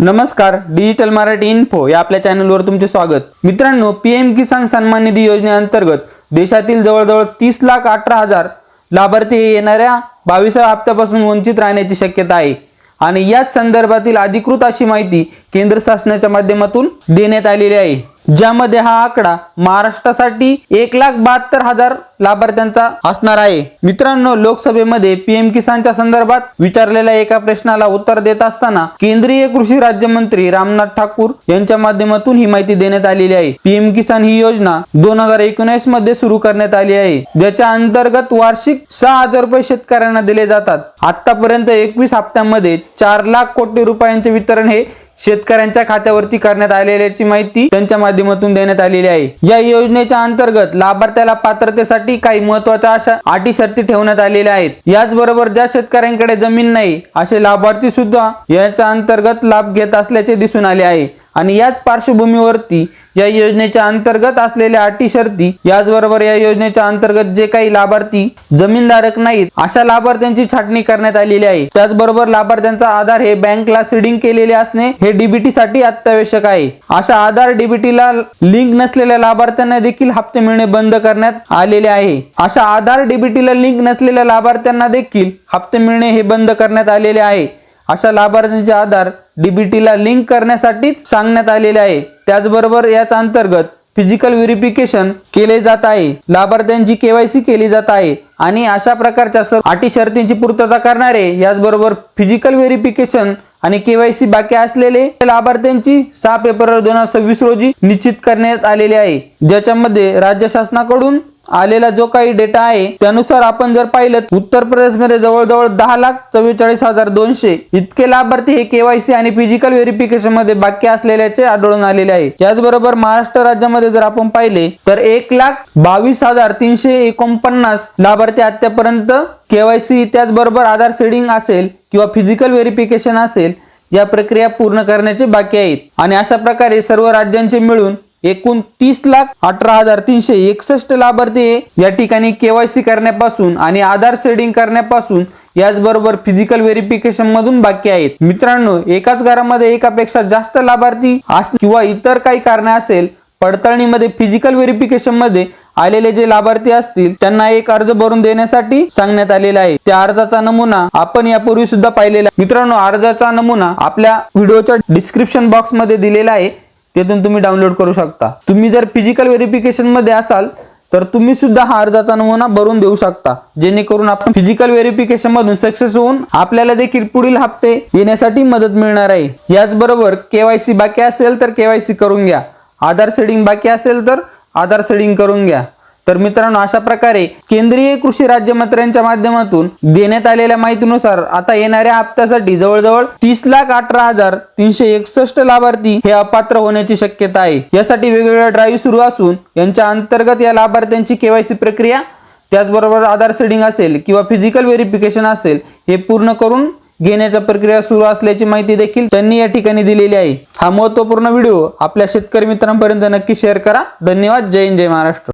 नमस्कार digital Marathi info या आपल्या चॅनलवर तुमचे स्वागत. मित्रांनो पी एम किसान सन्मान निधी योजनेअंतर्गत देशातील जवळजवळ तीस लाख अठरा हजार लाभार्थी हे येणाऱ्या बावीसाव्या हप्त्यापासून वंचित राहण्याची शक्यता आहे. आणि याच संदर्भातील अधिकृत अशी माहिती केंद्र शासनाच्या माध्यमातून देण्यात आलेली आहे. ज्यामध्ये हा आकडा महाराष्ट्रासाठी एक लाख बहात्तर हजार लाभार्थ्यांचा असणार आहे. मित्रांनो लोकसभेमध्ये पीएम किसानच्या संदर्भात विचारलेल्या एका प्रश्नाला उत्तर देत असताना केंद्रीय कृषी राज्यमंत्री रामनाथ ठाकूर यांच्या माध्यमातून ही माहिती देण्यात आलेली आहे. पीएम किसान ही योजना दोन हजार एकोणीसमध्ये सुरू करण्यात आली आहे. ज्याच्या अंतर्गत वार्षिक सहा हजार रुपये शेतकऱ्यांना दिले जातात. आतापर्यंत एकवीस हप्त्यांमध्ये चार लाख कोटी रुपयांचे वितरण हे शेतकऱ्यांच्या खात्यावरती करण्यात आलेल्याची माहिती त्यांच्या माध्यमातून देण्यात आलेली आहे. या योजनेच्या अंतर्गत लाभार्थ्याला पात्रतेसाठी काही महत्त्वाच्या अशा अटी शर्ती ठेवण्यात आलेल्या आहेत. याचबरोबर ज्या शेतकऱ्यांकडे जमीन नाही असे लाभार्थी सुद्धा याच्या अंतर्गत लाभ घेत असल्याचे दिसून आले आहे. आणि याच पार्श्वभूमीवरती या योजनेच्या अंतर्गत असलेल्या अटी शर्ती याचबरोबर या योजनेच्या अंतर्गत जे काही लाभार्थी जमीनधारक नाहीत अशा लाभार्थ्यांची छाटणी करण्यात आलेली आहे. त्याचबरोबर लाभार्थ्यांचा आधार हे बँकला सीडिंग केलेले असणे हे डीबीटी साठी अत्यावश्यक आहे. अशा आधार डीबीटी ला लिंक नसलेल्या लाभार्थ्यांना देखील हप्ते मिळणे बंद करण्यात आलेले आहे. अशा आधार डीबीटी ला लिंक नसलेल्या लाभार्थ्यांना देखील हप्ते मिळणे हे बंद करण्यात आलेले आहे. अशा लाभार्थ्यांचे आधार डीबीटीला लिंक करण्यासाठीच सांगण्यात आलेले आहे. त्याचबरोबर याच अंतर्गत फिजिकल व्हेरिफिकेशन केले जात आहे. लाभार्थ्यांची केवायसी केली जात आहे आणि अशा प्रकारच्या सर्व अटी शर्तींची पूर्तता करणारे याचबरोबर फिजिकल व्हेरिफिकेशन आणि केवायसी बाकी असलेले लाभार्थ्यांची सहा फेब्रुवारी दोन हजार सव्वीस रोजी निश्चित करण्यात आलेले आहे. ज्याच्यामध्ये राज्य शासनाकडून आलेला जो काही डेटा आहे त्यानुसार आपण जर पाहिलं उत्तर प्रदेशमध्ये जवळजवळ दहा लाख चव्वेचाळीस हजार दोनशे इतके लाभार्थी हे केवायसी आणि फिजिकल व्हेरिफिकेशनमध्ये बाकी असलेल्याचे आढळून आलेले आहे. याचबरोबर महाराष्ट्र राज्यामध्ये जर आपण पाहिले तर एक लाख बावीस हजार तीनशे एकोणपन्नास लाभार्थी आतापर्यंत केवायसी त्याचबरोबर आधार सेडिंग असेल किंवा फिजिकल व्हेरिफिकेशन असेल या प्रक्रिया पूर्ण करण्याचे बाकी आहेत. आणि अशा प्रकारे सर्व राज्यांचे मिळून एकूण तीस लाख अठरा हजार तीनशे एकसष्ट लाभार्थी या ठिकाणी केवायसी करण्यापासून आणि आधार सेडिंग करण्यापासून याचबरोबर फिजिकल व्हेरिफिकेशन मधून बाकी आहेत. मित्रांनो एकाच घरामध्ये एकापेक्षा जास्त लाभार्थी अस किंवा इतर काही कारणे असेल पडताळणीमध्ये फिजिकल व्हेरिफिकेशनमध्ये आलेले जे लाभार्थी असतील त्यांना एक अर्ज भरून देण्यासाठी सांगण्यात आलेला आहे. त्या अर्जाचा नमुना आपण यापूर्वी सुद्धा पाहिलेला आहे. मित्रांनो अर्जाचा नमुना आपल्या व्हिडिओच्या डिस्क्रिप्शन बॉक्समध्ये दिलेला आहे. तेथून तुम्ही डाउनलोड करू शकता. तुम्ही जर फिजिकल व्हेरिफिकेशनमध्ये असाल तर तुम्ही सुद्धा हा अर्जाचा नमुना भरून देऊ शकता. जेणेकरून आपण फिजिकल व्हेरिफिकेशन मधून सक्सेस होऊन आपल्याला देखील पुढील हप्ते येण्यासाठी मदत मिळणार आहे. याचबरोबर केवायसी बाकी असेल तर केवायसी करून घ्या. आधार सेडिंग बाकी असेल तर आधार सेडिंग करून घ्या. तर मित्रांनो अशा प्रकारे केंद्रीय कृषी राज्यमंत्र्यांच्या माध्यमातून देण्यात आलेल्या माहितीनुसार आता येणाऱ्या हप्त्यासाठी जवळजवळ तीस लाख अठरा हजार तीनशे एकसष्ट लाभार्थी हे अपात्र होण्याची शक्यता आहे. यासाठी वेगवेगळ्या ड्राईव्ह सुरू असून यांच्या अंतर्गत या लाभार्थ्यांची केवायसी प्रक्रिया त्याचबरोबर आधार सेडिंग असेल किंवा फिजिकल व्हेरिफिकेशन असेल हे पूर्ण करून घेण्याच्या प्रक्रिया सुरू असल्याची माहिती देखील त्यांनी या ठिकाणी दिलेली आहे. हा महत्त्वपूर्ण व्हिडिओ आपल्या शेतकरी मित्रांपर्यंत नक्की शेअर करा. धन्यवाद. जय हिंद जय महाराष्ट्र.